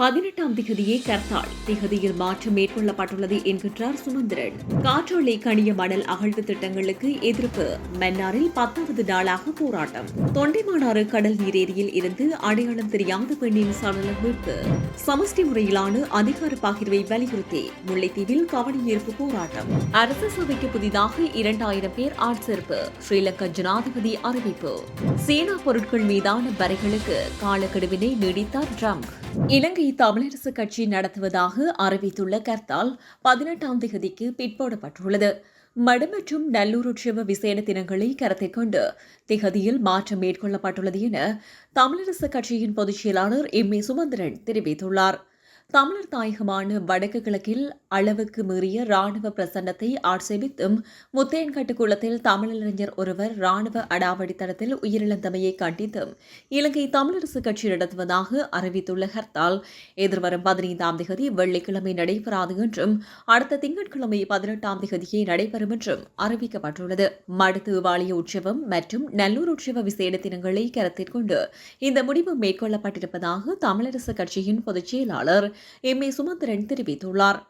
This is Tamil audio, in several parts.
பதினெட்டாம் திகதியே கர்த்தாள். திகதியில் மாற்றம் மேற்கொள்ளப்பட்டுள்ளது என்கின்றார் சுமந்திரன். காற்றாலை கனிய மணல் அகழ்வு திட்டங்களுக்கு எதிர்ப்பு. மன்னாரில் பத்தாவது நாளாக போராட்டம். தொண்டைமானாறு கடல் நீரேரியில் இருந்து அடையாளம் தெரியாத பெண்ணின் சடலம் மீட்பு. சமஷ்டி முறையிலான அதிகார பகிர்வை வலியுறுத்தி முல்லைத்தீவில் கவனஈர்ப்பு போராட்டம். அரசு சபைக்கு புதிதாக இரண்டாயிரம் பேர் ஆட்சேர்ப்பு ஸ்ரீலங்கா ஜனாதிபதி அறிவிப்பு. சேனா பொருட்கள் மீதான வரிகளுக்கு காலக்கெடுவினை நீடித்தார் ட்ரம்ப். இலங்கை தமிழரசு கட்சி நடத்துவதாக அறிவித்துள்ள கர்த்தால் பதினெட்டாம் தேதிக்கு பிற்போடப்பட்டுள்ளது. மடு மற்றும் நல்லூர் உற்சவ விசேட தினங்களை கருத்தில் கொண்டு திகதியில் மாற்றம் மேற்கொள்ளப்பட்டுள்ளது என தமிழரசு கட்சியின் பொதுச் செயலாளர் எம் ஏ சுமந்திரன் தெரிவித்துள்ளார். தமிழர் தாயகமான வடக்கு கிழக்கில் அளவுக்கு மீறிய ராணுவ பிரசன்னத்தை ஆட்சேபித்தும் முத்தையன்கட்டு குளத்தில் தமிழறிஞர் ஒருவர் ராணுவ அடாவடித்தனத்தில் உயிரிழந்தமையை கண்டித்தும் இலங்கை தமிழரசு கட்சி நடத்துவதாக அறிவித்துள்ள ஹர்த்தால் எதிர்வரும் பதினைந்தாம் தேதி வெள்ளிக்கிழமை நடைபெறாது என்றும் அடுத்த திங்கட்கிழமை பதினெட்டாம் தேதியே நடைபெறும் என்றும் அறிவிக்கப்பட்டுள்ளது. மடுத்துவாளிய உற்சவம் மற்றும் நல்லூர் உற்சவ விசேட தினங்களை கருத்தில் கொண்டு இந்த முடிவு மேற்கொள்ளப்பட்டிருப்பதாக தமிழரசு கட்சியின் பொதுச் செயலாளர் எம் ஏ சுமந்திரன் தெரிவித்துள்ளார்.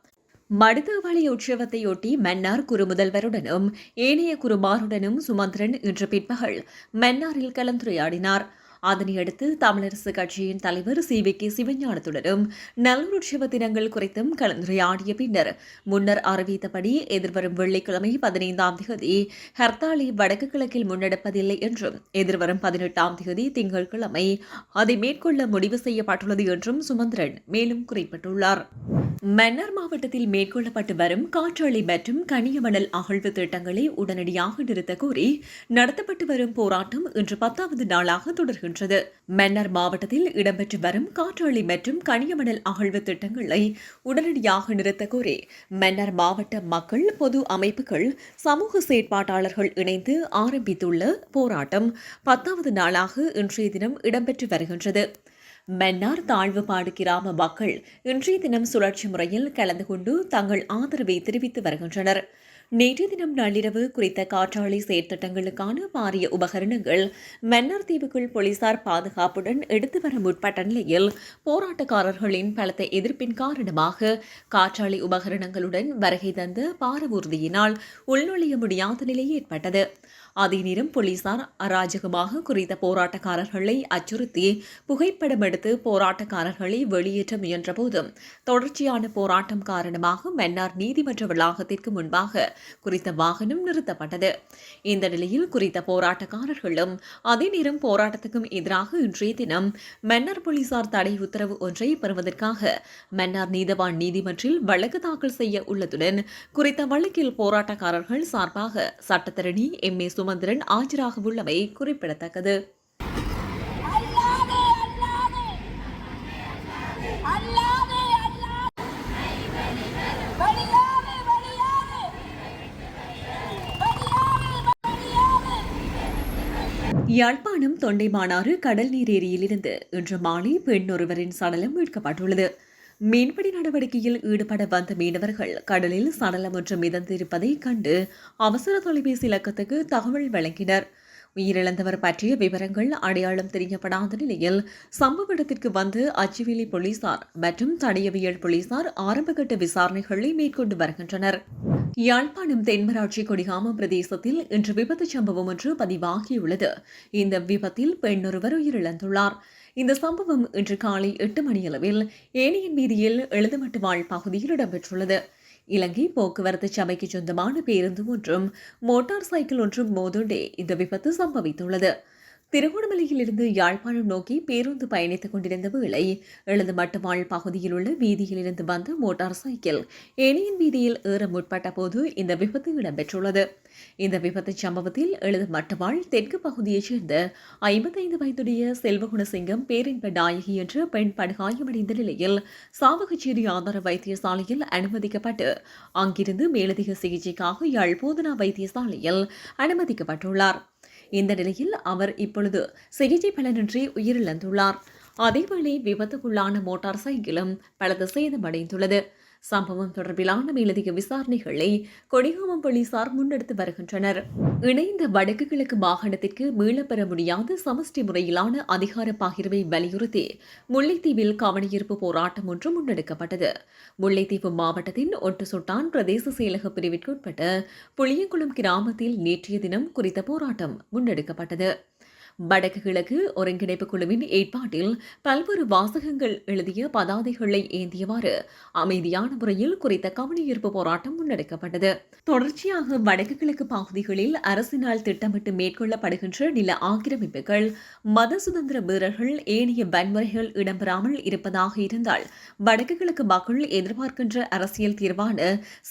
மடுதவழி உற்சவத்தையொட்டி மன்னார் குறுமுதல்வருடனும் ஏனைய குருமாருடனும் சுமந்திரன் இன்று பிற்பகல் மன்னாரில் கலந்துரையாடினார். அதனையடுத்து தமிழரசு கட்சியின் தலைவர் சி. வி. கே. சிவஞானத்துடனும் நல்லூர் தினங்கள் குறித்தும் கலந்துரையாடிய பின்னர் முன்னர் அறிவித்தபடி எதிர்வரும் வெள்ளிக்கிழமை பதினைந்தாம் தேதி ஹர்த்தாலை வடக்கு கிழக்கில் முன்னெடுப்பதில்லை என்றும் எதிர்வரும் பதினெட்டாம் தேதி திங்கட்கிழமை அதை மேற்கொள்ள முடிவு செய்யப்பட்டுள்ளது என்றும் சுமந்திரன் மேலும் குறிப்பிட்டுள்ளார். மன்னார் மாவட்டத்தில் மேற்கொள்ளப்பட்டு வரும் காற்றாலை மற்றும் கனியமணல் அகழ்வு திட்டங்களை உடனடியாக நிறுத்த கோரி நடத்தப்பட்டு வரும் போராட்டம் இன்று பத்தாவது நாளாக வருகின்றது மன்னர் மாவட்டத்தில் இடம்பெற்று வரும் காற்றாலை மற்றும் கனியமணல் அகழ்வு திட்டங்களை உடனடியாக நிறுத்த கோரி மன்னர் மாவட்ட மக்கள் பொது அமைப்புகள் சமூக செயற்பாட்டாளர்கள் இணைந்து ஆரம்பித்துள்ள போராட்டம் பத்தாவது நாளாக இன்றைய தினம் இடம்பெற்று வருகின்றது. மன்னார் தாழ்வுபாடு கிராம மக்கள் இன்றைய தினம் சுழற்சி முறையில் கலந்து கொண்டு தங்கள் ஆதரவை தெரிவித்து வருகின்றனர். நேற்றைய தினம் நள்ளிரவு குறித்த காற்றாலை செயற்திட்டங்களுக்கான பாரிய உபகரணங்கள் மன்னார் தீவுக்குள் போலீசார் பாதுகாப்புடன் எடுத்து வர முற்பட்ட நிலையில் போராட்டக்காரர்களின் பலத்த எதிர்ப்பின் காரணமாக காற்றாலை உபகரணங்களுடன் வருகை தந்த பாரவூர்தியினால் உள்நுழைய முடியாத நிலை ஏற்பட்டது. அதே நேரம் போலீசார் அராஜகமாக குறித்த போராட்டக்காரர்களை அச்சுறுத்தி புகைப்படம் எடுத்து போராட்டக்காரர்களை வெளியேற்ற முயன்றபோதும் தொடர்ச்சியான போராட்டம் காரணமாக மன்னார் நீதிமன்ற வளாகத்திற்கு முன்பாக குறித்த வாகனம் நிறுத்தப்பட்டது. இந்த நிலையில் குறித்த போராட்டக்காரர்களும் அதே நேரம் போராட்டத்துக்கும் எதிராக இன்றைய தினம் மன்னார் போலீசார் தடை உத்தரவு ஒன்றை பெறுவதற்காக மன்னார் நீதவான் நீதிமன்றில் வழக்கு தாக்கல் செய்ய உள்ளதுடன் குறித்த வழக்கில் போராட்டக்காரர்கள் சார்பாக சட்டத்தரணி எம் ஏ ராமச்சந்திரன் ஆஜராக உள்ளமை குறிப்பிடத்தக்கது. யாழ்ப்பாணம் தொண்டை மாநாறு யாழ்ப்பாணம் தொண்டைமானாறு கடல் நீர் ஏரியிலிருந்து இன்று மாலை பெண் ஒருவரின் சடலம் மீட்கப்பட்டுள்ளது. மீன்பிடி நடவடிக்கையில் ஈடுபட வந்த மீனவர்கள் கடலில் சடலம் ஒன்று மிதந்திருப்பதைக் கண்டு அவசர தொலைபேசி இலக்கத்துக்கு தகவல் வழங்கினர். உயிரிழந்தவர் பற்றிய விவரங்கள் அடையாளம் தெரியப்படாத நிலையில் சம்பவ இடத்திற்கு வந்து அச்சுவேலி போலீசார் மற்றும் தடயவியல் போலீசார் ஆரம்பகட்ட விசாரணைகளை மேற்கொண்டு வருகின்றனர். யாழ்ப்பாணம் தென்மராட்சி கொடிகாமம் பிரதேசத்தில் இன்று விபத்து சம்பவம் ஒன்று பதிவாகியுள்ளது. இந்த விபத்தில் பெண்ணொருவர் உயிரிழந்துள்ளார். இந்த சம்பவம் இன்று காலை எட்டு மணியளவில் ஏனியன் வீதியில் எழுதுமட்டு வாழ் பகுதியில் இடம்பெற்றுள்ளது. இலங்கை போக்குவரத்து சபைக்கு சொந்தமான பேருந்து ஒன்றும் மோட்டார் சைக்கிள் ஒன்றும் மோதுண்டே இந்த விபத்து சம்பவித்துள்ளது. திருகோணமலையிலிருந்து யாழ்ப்பாணம் நோக்கி பேருந்து பயணித்துக் கொண்டிருந்த வேளை எழுது மட்டுமாள் பகுதியில் உள்ள வீதியிலிருந்து வந்த மோட்டார் சைக்கிள் ஏனியன் வீதியில் ஏற முற்பட்ட போது இந்த விபத்து இடம்பெற்றுள்ளது. இந்த விபத்து சம்பவத்தில் எழுது மட்டுமாள் தெற்கு பகுதியைச் சேர்ந்த ஐம்பத்தைந்து வயதுடைய செல்வகுணசிங்கம் பேரின்ப நாயகி என்ற பெண் படுகாயமடைந்த நிலையில் சாவகச்சேரி ஆதார வைத்தியசாலையில் அனுமதிக்கப்பட்டு அங்கிருந்து மேலதிக சிகிச்சைக்காக யாழ் போதனா வைத்தியசாலையில் அனுமதிக்கப்பட்டுள்ளார். இந்த நிலையில் அவர் இப்பொழுது சிகிச்சை பலனின்றி உயிரிழந்துள்ளார். அதேவேளை விபத்துக்குள்ளான மோட்டார் சைக்கிளும் பலது சேதமடைந்துள்ளது. சம்பவம் தொடர்பிலான மேலதிக விசாரணைகளை கொடிகாமம் போலீசார் முன்னெடுத்து வருகின்றனர். இணைந்த வடக்கு கிழக்கு மாகாணத்திற்கு மீளப்பெற முடியாத சமஷ்டி முறையிலான அதிகார பகிர்வை வலியுறுத்தி முல்லைத்தீவில் கவனஈர்ப்பு போராட்டம் ஒன்று முன்னெடுக்கப்பட்டது. முல்லைத்தீவு மாவட்டத்தின் ஒட்டுசுட்டான் பிரதேச செயலக பிரிவிற்குட்பட்ட புளியங்குளம் கிராமத்தில் நேற்றைய தினம் குறித்த போராட்டம் முன்னெடுக்கப்பட்டது. வடக்கு கிழக்கு ஒருங்கிணைப்பு குழுவின் ஏற்பாட்டில் பல்வேறு வாசகங்கள் எழுதிய பதாதைகளை ஏந்தியவாறு அமைதியான முறையில் குறித்த கவனஈர்ப்பு போராட்டம் முன்னெடுக்கப்பட்டது. தொடர்ச்சியாக வடக்கு கிழக்கு பகுதிகளில் அரசினால் திட்டமிட்டு மேற்கொள்ளப்படுகின்ற நில ஆக்கிரமிப்புகள் மத சுதந்திர வீரர்கள் ஏனைய வன்முறைகள் இடம்பெறாமல் இருப்பதாக இருந்தால் வடக்கு கிழக்கு மக்கள் எதிர்பார்க்கின்ற அரசியல் தீர்வான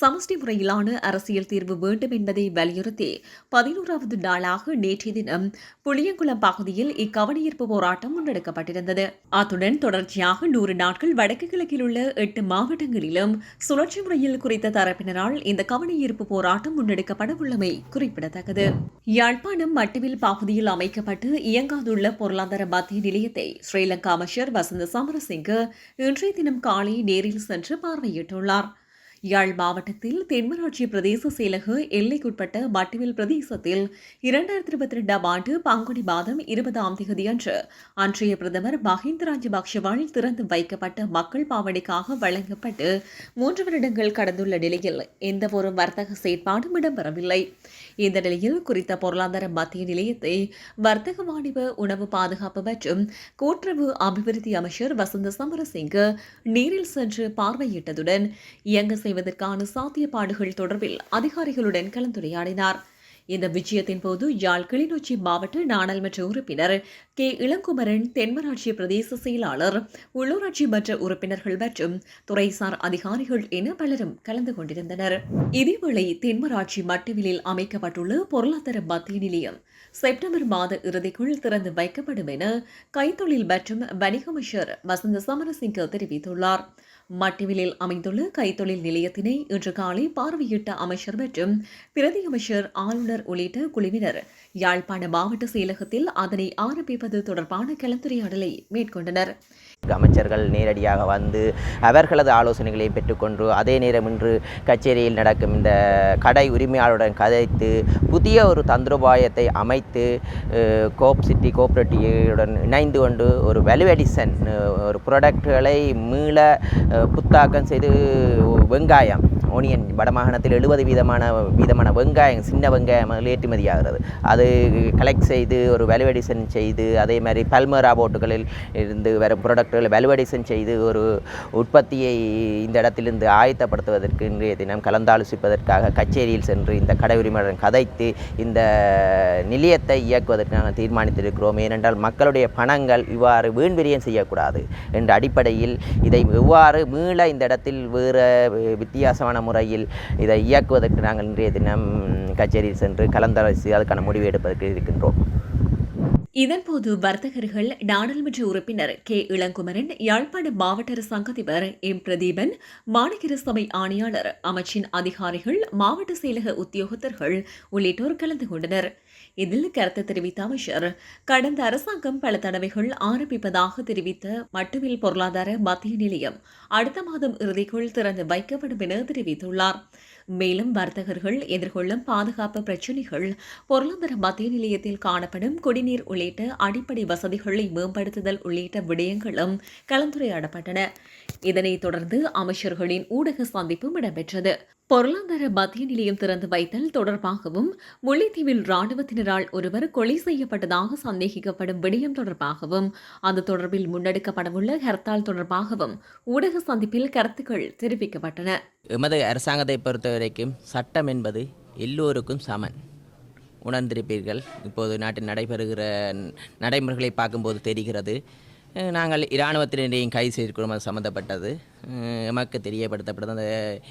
சமஷ்டி முறையிலான அரசியல் தீர்வு வேண்டும் என்பதை வலியுறுத்தி பதினோராவது நாளாக நேற்றைய தினம் புளியங்குளம் பகுதியில் இக்கவனஈர்ப்பு போராட்டம் முன்னெடுக்கப்பட்டிருந்தது. அத்துடன் தொடர்ச்சியாக நூறு நாட்கள் வடக்கு கிழக்கில் உள்ள எட்டு மாவட்டங்களிலும் சுழற்சி முறையில் குறித்த தரப்பினரால் இந்த கவனஈர்ப்பு போராட்டம் முன்னெடுக்கப்பட உள்ளமை குறிப்பிடத்தக்கது. யாழ்ப்பாணம் மட்டுவில் பகுதியில் அமைக்கப்பட்டு இயங்காதுள்ள பொருளாதார மத்திய நிலையத்தை ஸ்ரீலங்கா அமைச்சர் வசந்த சமரசிங்க இன்றைய தினம் காலை நேரில் சென்று பார்வையிட்டுள்ளார். யாழ் மாவட்டத்தில் தென்மராட்சி பிரதேச செயலக எல்லைக்குட்பட்ட மட்டுவில் பிரதேசத்தில் இரண்டாயிரத்தி இருபத்தி ரெண்டாம் ஆண்டு பங்குனி மாதம் இருபதாம் தேதி அன்று அன்றைய பிரதமர் மஹிந்த ராஜபக்ஷவால் திறந்து வைக்கப்பட்ட மக்கள் பாவனைக்காக வழங்கப்பட்டு மூன்று வருடங்கள் கடந்துள்ள நிலையில் எந்தவொரு வர்த்தக செயற்பாடும் இடம்பெறவில்லை. இந்த நிலையில் குறித்த பொருளாதார மத்திய நிலையத்தை வர்த்தக வாணிப உணவு பாதுகாப்பு மற்றும் கூட்டுறவு அபிவிருத்தி அமைச்சர் வசந்த சமரசிங்க நேரில் சென்று பார்வையிட்டதுடன் இயங்க செய்வதற்கான சாத்தியப்பாடுகள் தொடர்பில் அதிகாரிகளுடன் கலந்துரையாடினார். இந்த விஜயத்தின் போது யாழ் கிளிநொச்சி மாவட்ட நாடாளுமன்ற உறுப்பினர் கே. இளங்குமரன் தென்மராட்சி பிரதேச செயலாளர் உள்ளூராட்சி மன்ற உறுப்பினர்கள் மற்றும் துறைசார் அதிகாரிகள் என பலரும் கலந்து கொண்டிருந்தனர். இதேவேளை தென்மராட்சி மட்டுவிலில் அமைக்கப்பட்டுள்ள பொருளாதார மத்திய நிலையம் செப்டம்பர் மாத இறுதிக்குள் திறந்து வைக்கப்படும் என கைத்தொழில் மற்றும் வணிக அமைச்சர் வசந்த சமரசிங்க தெரிவித்துள்ளார். மட்டுவிலில் அமைந்துள்ள கைத்தொழில் நிலையத்தினை இன்று காலை பார்வையிட்ட அமைச்சர் மற்றும் பிரதி அமைச்சர் ஆளுநர் உள்ளிட்ட குழுவினர் யாழ்ப்பாண மாவட்ட செயலகத்தில் அதனை ஆரம்பிப்பது தொடர்பான கலந்துரையாடலை மேற்கொண்டனர். அமைச்சர்கள் நேரடியாக வந்து அவர்களது ஆலோசனைகளை பெற்றுக்கொண்டு அதே நேரம் இன்று கச்சேரியில் நடக்கும் இந்த கடை உரிமையாளருடன் கதைத்து புதிய ஒரு தந்திரோபாயத்தை அமைத்து கோப் சிட்டி கோஆப்ரேட்டிவுடன் இணைந்து கொண்டு ஒரு வேல்யூ ஒரு ப்ராடக்ட்களை மீள புத்தாக்கம் செய்து வெங்காயம். ஓனியன் வடமாகாணத்தில் எழுபது வீதமான வீதமான வெங்காயம் சின்ன வெங்காயம் ஏற்றுமதி ஆகிறது அது கலெக்ட் செய்து ஒரு வேல்யூவேடிஷன் செய்து அதே மாதிரி பல்மரா போட்டுகளில் இருந்து வர ப்ராடக்ட்களை வேல்யூவேடிஷன் செய்து ஒரு உற்பத்தியை இந்த இடத்திலிருந்து ஆயத்தப்படுத்துவதற்கு இன்றைய தினம் கலந்தாலோசிப்பதற்காக கச்சேரியில் சென்று இந்த கடை உரிமையுடன் கதைத்து இந்த நிலையத்தை இயக்குவதற்கு நாங்கள் தீர்மானித்திருக்கிறோம் ஏனென்றால் மக்களுடைய பணங்கள் இவ்வாறு வீண்விரியம் செய்யக்கூடாது என்ற அடிப்படையில் இதை எவ்வாறு மீள இந்த இடத்தில் வேறு வித்தியாசமான முறையில் இதை இயக்குவதற்கு நாங்கள் இன்றைய தினம் கச்சேரியில் சென்று கலந்தாலோசி அதுக்கான முடிவு எடுப்பதற்கு இருக்கின்றோம். இதன்போது வர்த்தகர்கள் நாடாளுமன்ற உறுப்பினர் கே. இளங்குமரன் யாழ்ப்பாண மாவட்ட சங்கதிபர் எம். பிரதீபன் மாநகர சபை ஆணையாளர் அமைச்சின் அதிகாரிகள் மாவட்ட செயலக உத்தியோகத்தர்கள் உள்ளிட்டோர் கலந்து கொண்டனர். இதில் கருத்து தெரிவித்த அமைச்சர் கடந்த அரசாங்கம் பல தடவைகள் ஆரம்பிப்பதாக தெரிவித்த மட்டுமில் பொருளாதார மத்திய நிலையம் அடுத்த மாதம் இறுதிக்குள் திறந்து வைக்கப்படும் என தெரிவித்துள்ளார். மேலும் வர்த்தகர்கள் எதிர்கொள்ளும் பாதுகாப்பு பிரச்சினைகள் பொருளாதார மத்திய நிலையத்தில் காணப்படும் குடிநீர் உள்ளிட்ட அடிப்படை வசதிகளை மேம்படுத்துதல் உள்ளிட்ட விடயங்களும் கலந்துரையாடப்பட்டன. இதனைத் தொடர்ந்து அமைச்சர்களின் ஊடக சந்திப்பும் இடம்பெற்றது. பொருளாதார மத்திய நிலையம் திறந்து வைத்தல் தொடர்பாகவும் முல்லைத்தீவில் ராணுவத்தினரால் ஒருவர் கொலை செய்யப்பட்டதாக சந்தேகிக்கப்படும் விடயம் தொடர்பாகவும் அது தொடர்பில் முன்னெடுக்கப்படவுள்ள ஹர்த்தால் தொடர்பாகவும் ஊடக சந்திப்பில் கருத்துக்கள் தெரிவிக்கப்பட்டன. எமது அரசாங்கத்தை பொறுத்தவரைக்கும் சட்டம் என்பது எல்லோருக்கும் சமன். உணர்ந்திருப்பீர்கள். இப்போது நாட்டில் நடைபெறுகிற நடைமுறைகளை பார்க்கும்போது தெரிகிறது. நாங்கள் இராணுவத்தினரையும் கைது செய்திருக்கிறோம். அது சம்மந்தப்பட்டது எமக்கு தெரியப்படுத்தப்பட்டது. அந்த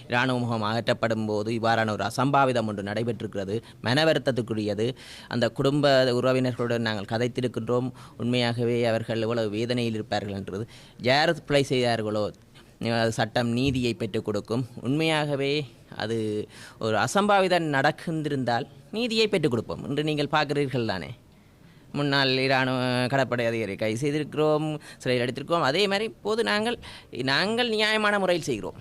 இராணுவ முகம் அகற்றப்படும் போது இவ்வாறான ஒரு அசம்பாவிதம் ஒன்று நடைபெற்றிருக்கிறது. மன வருத்தத்துக்குரியது. அந்த குடும்ப உறவினர்களுடன் நாங்கள் கதைத்திருக்கின்றோம். உண்மையாகவே அவர்கள் எவ்வளவு வேதனையில் இருப்பார்கள் என்றது. யார் பிழை செய்தார்களோ? சட்டம் நீதியை பெற்றுக் கொடுக்கும். உண்மையாகவே அது ஒரு அசம்பாவிதம் நடக்கின்றிருந்தால் நீதியை பெற்றுக் கொடுப்போம். இன்று நீங்கள் பார்க்கிறீர்கள் தானே. முன்னாள் இராணுவ கடற்படை அதிகாரி கைது செய்திருக்கிறோம் சிறையில் எடுத்திருக்கிறோம் அதே மாதிரி இப்போது நாங்கள் நாங்கள் நியாயமான முறையில் செய்கிறோம்.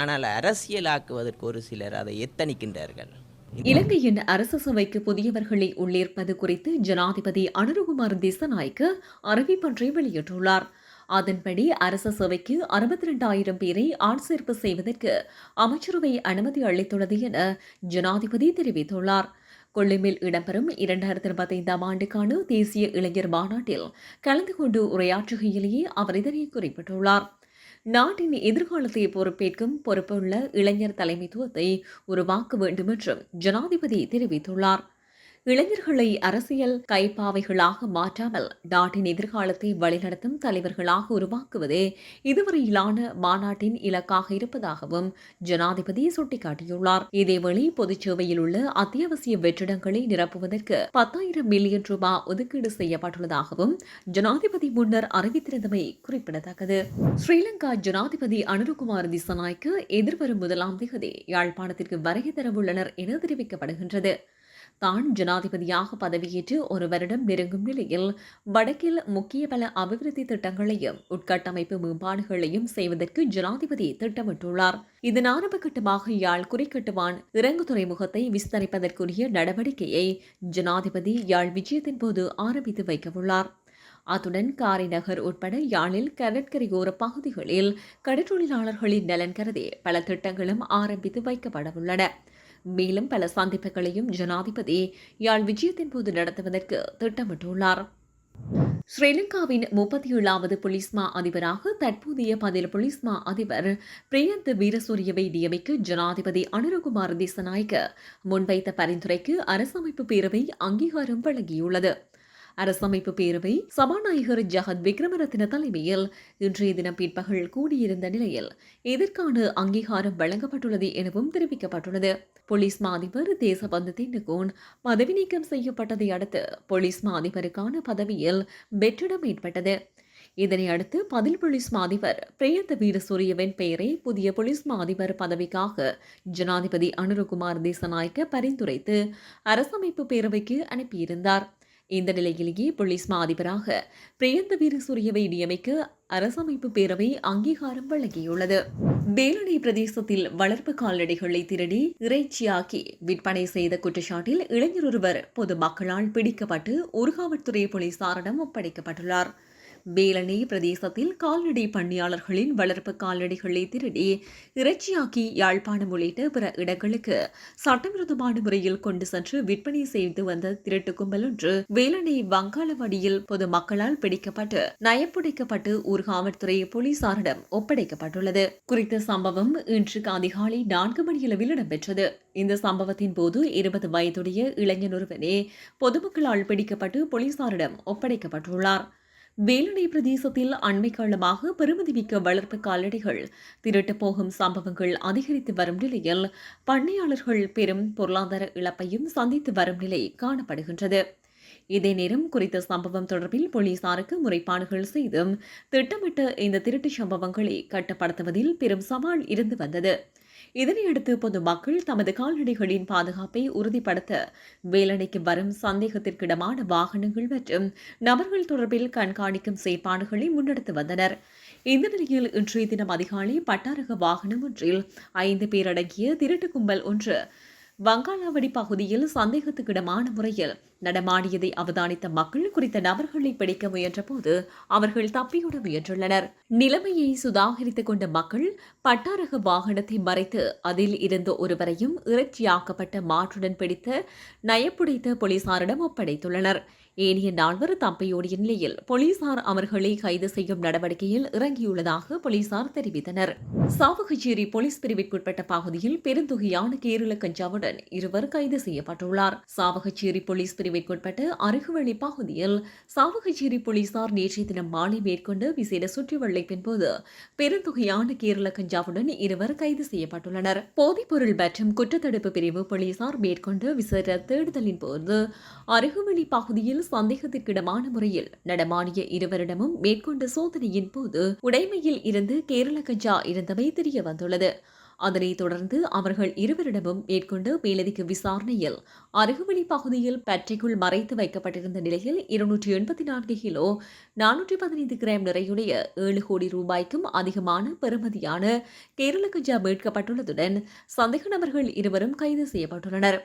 ஆனால் அரசியலாக்குவதற்கு ஒரு சிலர் அதை எத்தனிக்கின்றார்கள் இலங்கையின் அரச சபைக்கு புதியவர்களை உள்ளேற்பது குறித்து ஜனாதிபதி அனுருகுமார் திசநாய்க்கு அறிவிப்பொன்றை வெளியிட்டுள்ளார். அதன்படி அரச சபைக்கு அறுபத்தி இரண்டாயிரம் பேரை ஆட்சேர்ப்பு செய்வதற்கு அமைச்சரவை அனுமதி அளித்துள்ளது என ஜனாதிபதி தெரிவித்துள்ளார். கொள்ளிமில் இடம்பெறும் இரண்டாயிரத்தி இருபத்தைந்தாம் ஆண்டுக்கான தேசிய இளைஞர் மாநாட்டில் கலந்து கொண்டு உரையாற்றுகையிலேயே அவர் இதனை குறிப்பிட்டுள்ளார். நாட்டின் எதிர்காலத்தை பொறுப்பேற்கும் பொறுப்புள்ள இளைஞர் தலைமைத்துவத்தை உருவாக்க வேண்டும் என்றும் ஜனாதிபதி தெரிவித்துள்ளார். இளைஞர்களை அரசியல் கைப்பாவைகளாக மாற்றாமல் நாட்டின் எதிர்காலத்தை வழிநடத்தும் தலைவர்களாக உருவாக்குவதே இதுவரையிலான மாநாட்டின் இலக்காக இருப்பதாகவும் ஜனாதிபதி சுட்டிக்காட்டியுள்ளார். இதேவேளை பொதுச்சேவையில் உள்ள அத்தியாவசிய வெற்றிடங்களை நிரப்புவதற்கு பத்தாயிரம் மில்லியன் ரூபாய் ஒதுக்கீடு செய்யப்பட்டுள்ளதாகவும் ஜனாதிபதி முன்னர் அறிவித்திருந்தமை குறிப்பிடத்தக்கது. ஸ்ரீலங்கா ஜனாதிபதி அனுருகுமார் திசநாய்க்கு எதிர்வரும் முதலாம் தேதி யாழ்ப்பாணத்திற்கு வருகை தரவுள்ளனர் என தெரிவிக்கப்படுகின்றது. தான் ஜனாதிபதியாக பதவியேற்று ஒரு வருடம் நெருங்கும் நிலையில் வடக்கில் முக்கிய பல அபிவிருத்தி திட்டங்களையும் உட்கட்டமைப்பு மேம்பாடுகளையும் செய்வதற்கு ஜனாதிபதி திட்டமிட்டுள்ளார். இதன் ஆரம்ப கட்டமாக யாழ் குறிக்கட்டுவான் இறங்கு துறைமுகத்தை விஸ்தரிப்பதற்குரிய நடவடிக்கையை ஜனாதிபதி யாழ் விஜயத்தின் போது ஆரம்பித்து வைக்கவுள்ளார். அத்துடன் காரைநகர் உட்பட யாழில் கடற்கரையோர பகுதிகளில் கடற்றொழிலாளர்களின் நலன் கருதி பல திட்டங்களும் ஆரம்பித்து வைக்கப்படவுள்ளன. மேலும் பல சந்திப்புகளையும் ஜனாதிபதி யாழ் விஜயத்தின் போது நடத்துவதற்கு திட்டமிட்டுள்ளார். ஸ்ரீலங்காவின் முப்பத்தி ஏழாவது புலிஸ்மா அதிபராக தற்போதைய பதில் புலிஸ்மா அதிபர் பிரியந்த் வீரசூரியவை நியமிக்க ஜனாதிபதி அனுரகுமார் திசநாயக்க முன்வைத்த பரிந்துரைக்கு அரசமைப்பு பேரவை அங்கீகாரம் வழங்கியுள்ளது. அரசமைப்பு பேரவை சபாநாயகர் ஜகத் விக்ரமரத்ன தலைமையில் இன்றைய தினம் பிற்பகல் கூடியிருந்த நிலையில் இதற்கான அங்கீகாரம் வழங்கப்பட்டுள்ளது எனவும் தெரிவிக்கப்பட்டுள்ளது. போலீஸ் மா அதிபர் தேசபந்து தென்னகோன் பதவி நீக்கம் செய்யப்பட்டதை அடுத்து போலீஸ் மா அதிபருக்கான பதவியில் வெற்றிடம் ஏற்பட்டது. இதனை அடுத்து பதில் போலீஸ் மாதிபர் அதிபர் வீரசூரியவின் பெயரை புதிய போலீஸ் மாதிபர் பதவிக்காக ஜனாதிபதி அனுரகுமார் தேசநாயக்க பரிந்துரைத்து அரசமைப்பு பேரவைக்கு அனுப்பியிருந்தார். இந்த நிலையிலேயே போலீஸ் மா அதிபராக பிரியந்த வீரசூரியவை நியமிக்க அரசமைப்பு பேரவை அங்கீகாரம் வழங்கியுள்ளது. வேலணை பிரதேசத்தில் வளர்ப்பு கால்நடைகளை திருடி இறைச்சியாக்கி விற்பனை செய்த குற்றச்சாட்டில் இளைஞர் ஒருவர் பொதுமக்களால் பிடிக்கப்பட்டு ஊர்காவல்துறை போலீசாரிடம் ஒப்படைக்கப்பட்டுள்ளார். வேலணை பிரதேசத்தில் கால்நடை பணியாளர்களின் வளர்ப்பு கால்நடைகளை திருடி இறைச்சியாக்கி யாழ்ப்பாணம் உள்ளிட்ட பிற இடங்களுக்கு சட்டவிரோதமான முறையில் கொண்டு சென்று விற்பனை செய்து வந்த திருட்டு கும்பல் ஒன்று வேலணை வங்காளவாடியில் பொதுமக்களால் பிடிக்கப்பட்டு நயப்புடைக்கப்பட்டு ஊர்காவல்துறை போலீசாரிடம் ஒப்படைக்கப்பட்டுள்ளது. குறித்த சம்பவம் இன்று அதிகாலை நான்கு மணியளவில் இடம்பெற்றது. இந்த சம்பவத்தின் போது இருபது வயதுடைய இளைஞன் ஒருவனே பொதுமக்களால் பிடிக்கப்பட்டு போலீசாரிடம் ஒப்படைக்கப்பட்டுள்ளார். வேலடை பிரதேசத்தில் அண்மை காலமாக பெருமதிமிக்க வளர்ப்பு கால்நடைகள் திருட்டு போகும் சம்பவங்கள் அதிகரித்து வரும் நிலையில் பண்ணையாளர்கள் பெரும் பொருளாதார இழப்பையும் சந்தித்து வரும் நிலை காணப்படுகின்றது. இதே நேரம் குறித்த சம்பவம் தொடர்பில் போலீசாருக்கு முறைப்பாடுகள் செய்தும் திட்டமிட்ட இந்த திருட்டு சம்பவங்களை கட்டுப்படுத்துவதில் பெரும் சவால் இருந்து வந்தது. இதனையடுத்து பொதுமக்கள் தமது கால்நடைகளின் பாதுகாப்பை உறுதிப்படுத்த வேலணைக்கு வரும் சந்தேகத்திற்கிடமான வாகனங்கள் மற்றும் நபர்கள் தொடர்பில் கண்காணிக்கும் செயற்பாடுகளை முன்னெடுத்து வந்தனர். இந்த நிலையில் இன்றைய தினம் அதிகாலை பட்டாரக வாகனம் ஒன்றில் ஐந்து பேர் அடங்கிய திருட்டு கும்பல் ஒன்று வங்காளாவடி பகுதியில் சந்தேகத்துக்கிடமான முறையில் நடமாடியதை அவதானித்த மக்கள் குறித்த நபர்களை பிடிக்க முயன்றபோது அவர்கள் தப்பியோட முயன்றுள்ளனர். நிலைமையை சுதாகரித்துக் கொண்ட மக்கள் பட்டாரக வாகனத்தை மறைத்து அதில் இருந்த ஒருவரையும் இறைச்சியாக்கப்பட்ட மாற்றுடன் பிடித்து நயப்புடைத்த போலீசாரிடம் ஒப்படைத்துள்ளனர். ஏனைய நால்வர் தப்பையோடிய நிலையில் போலீசார் அவர்களை கைது செய்யும் நடவடிக்கையில் இறங்கியுள்ளதாக போலீசார் தெரிவித்தனர். சாவகச்சேரி போலீஸ் பிரிவிற்குட்பட்ட பகுதியில் பெருந்தொகையான கேரள கஞ்சாவுடன் இருவர் கைது செய்யப்பட்டுள்ளார். சாவகச்சேரி போலீஸ் பிரிவிற்குட்பட்ட அருகுவழி பகுதியில் சாவகச்சேரி போலீசார் நேற்றைய தினம் மாலை மேற்கொண்டு விசேட சுற்றிவளைப்பின் போது பெருந்தொகையான கேரள கஞ்சாவுடன் இருவர் கைது செய்யப்பட்டுள்ளனர். போதைப்பொருள் மற்றும் குற்றத்தடுப்பு பிரிவு போலீசார் மேற்கொண்டு விசேட தேடுதலின் போது அருகுவழி பகுதியில் சந்தேகத்திற்கிடமான முறையில் நடமாடிய இருவரிடமும் மேற்கொண்ட சோதனையின் போது உடைமையில் இருந்து கேரள கஞ்சா இருந்தவை தெரிய வந்துள்ளது. அதனைத் தொடர்ந்து அவர்கள் இருவரிடமும் மேற்கொண்ட மேலதிக விசாரணையில் அருகுவழி பகுதியில் பற்றைக்குள் மறைத்து வைக்கப்பட்டிருந்த நிலையில் இருநூற்றி எண்பத்தி நான்கு கிலோ நானூற்றி பதினைந்து கிராம் நிறையுடைய ஏழு கோடி ரூபாய்க்கும் அதிகமான பெறுமதியான கேரள கஞ்சா மீட்கப்பட்டுள்ளதுடன் சந்தேக நபர்கள் இருவரும் கைது செய்யப்பட்டுள்ளனர்.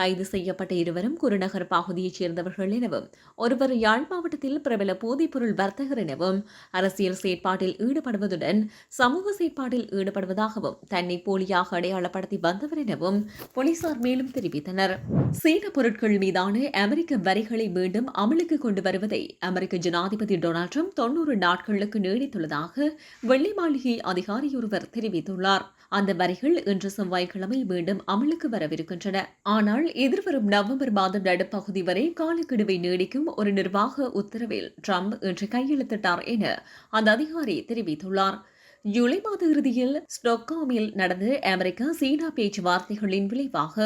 கைது செய்யப்பட்ட இருவரும் குருநகர் பகுதியைச் சேர்ந்தவர்கள் எனவும் ஒருவர் யாழ் மாவட்டத்தில் பிரபல போதைப்பொருள் வர்த்தகர் எனவும் அரசியல் செயற்பாட்டில் ஈடுபடுவதுடன் சமூக செயற்பாட்டில் ஈடுபடுவதாகவும் தன்னை போலியாக அடையாளப்படுத்தி வந்தவர் எனவும் போலீசார் மேலும் தெரிவித்தனர். சீன பொருட்கள் மீதான அமெரிக்க வரிகளை மீண்டும் அமலுக்கு கொண்டு வருவதை அமெரிக்க ஜனாதிபதி டொனால்ட் ட்ரம்ப் தொன்னூறு நாட்களுக்கு நீடித்துள்ளதாக வெள்ளை மாளிகை அதிகாரியொருவர் தெரிவித்துள்ளார். அந்த வரிகள் இன்று செவ்வாய்க்கிழமை மீண்டும் அமலுக்கு வரவிருக்கின்றன. ஆனால் எதிர்வரும் நவம்பர் மாதம் நடுப்பகுதி வரை காலக்கெடுவை நீடிக்கும் ஒரு நிர்வாக உத்தரவில் ட்ரம்ப் இன்று கையெழுத்திட்டார் என அந்த அதிகாரி தெரிவித்துள்ளார். ஜூலை மாத இறுதியில் ஸ்டொக்காமில் நடந்த அமெரிக்கா சீனா பேச்சுவார்த்தைகளின் விளைவாக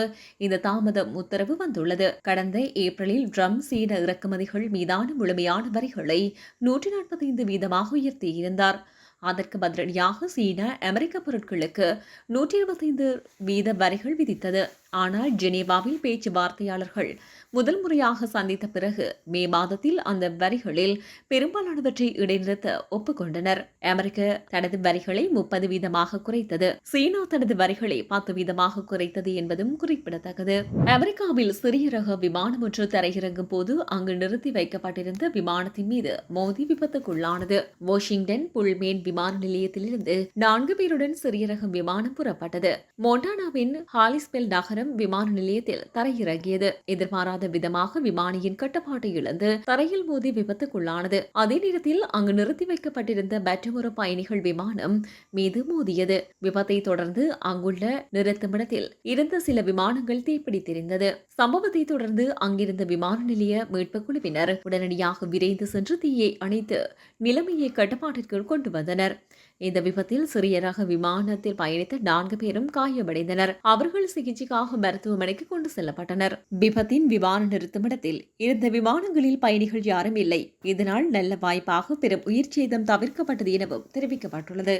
இந்த தாமதம் உத்தரவு வந்துள்ளது. கடந்த ஏப்ரலில் ட்ரம் சீன இறக்குமதிகள் மீதான முழுமையான வரிகளை நூற்றி நாற்பத்தைந்து வீதமாக உயர்த்தியிருந்தார். அதற்கு பதிலடியாக சீனா அமெரிக்க பொருட்களுக்கு நூற்றி இருபத்தைந்து வீத வரிகள் விதித்தது. ஆனால் ஜெனீவாவில் பேச்சுவார்த்தையாளர்கள் முதல் முறையாக சந்தித்த பிறகு மே மாதத்தில் அந்த வரிகளில் பெரும்பாலானவற்றை இடைநிறுத்த ஒப்புக்கொண்டனர். அமெரிக்க தனது வரிகளை முப்பது வீதமாக குறைத்தது. சீனா தனது வரிகளை பத்து வீதமாக குறைத்தது என்பதும் குறிப்பிடத்தக்கது. அமெரிக்காவில் சிறிய ரக விமானம் ஒன்று தரையிறங்கும் போது அங்கு நிறுத்தி வைக்கப்பட்டிருந்த விமானத்தின் மீது மோதி விபத்துக்குள்ளானது. வாஷிங்டன் புல்மேன் விமான நிலையத்திலிருந்து நான்கு பேருடன் சிறிய ரக விமானம் புறப்பட்டது. மொண்டானாவின் ஹாலிஸ்பெல் நகரம் விமான நிலையத்தில் தரையிறங்கியது. எதிர்பாராத விதமாக விமானியின் கட்டுப்பாட்டை இழந்து தரையில் மோதி விபத்துக்குள்ளானது. அதே நேரத்தில் அங்கு நிறுத்தி வைக்கப்பட்டிருந்த பெற்றமுற பயணிகள் விமானம் மீது மோதியது. விபத்தை தொடர்ந்து அங்குள்ள நிறுத்துமிடத்தில் இருந்த சில விமானங்கள் தீப்பிடித்திருந்தது சம்பவத்தை தொடர்ந்து அங்கிருந்த விமான நிலைய மீட்புக் குழுவினர் உடனடியாக விரைந்து சென்று தீயை அணைத்து நிலைமையை கட்டுப்பாட்டிற்குள் கொண்டு வந்தனர். இந்த விபத்தில் சிறிய ரக விமானத்தில் பயணித்த நான்கு பேரும் காயமடைந்தனர். அவர்கள் சிகிச்சைக்காக மருத்துவமனைக்கு கொண்டு செல்லப்பட்டனர். விபத்தின் விமான நிறுத்துமிடத்தில் இருந்த விமானங்களில் பயணிகள் யாரும் இல்லை. இதனால் நல்ல வாய்ப்பாக பெரும் உயிர் சேதம் தவிர்க்கப்பட்டது எனவும் தெரிவிக்கப்பட்டுள்ளது.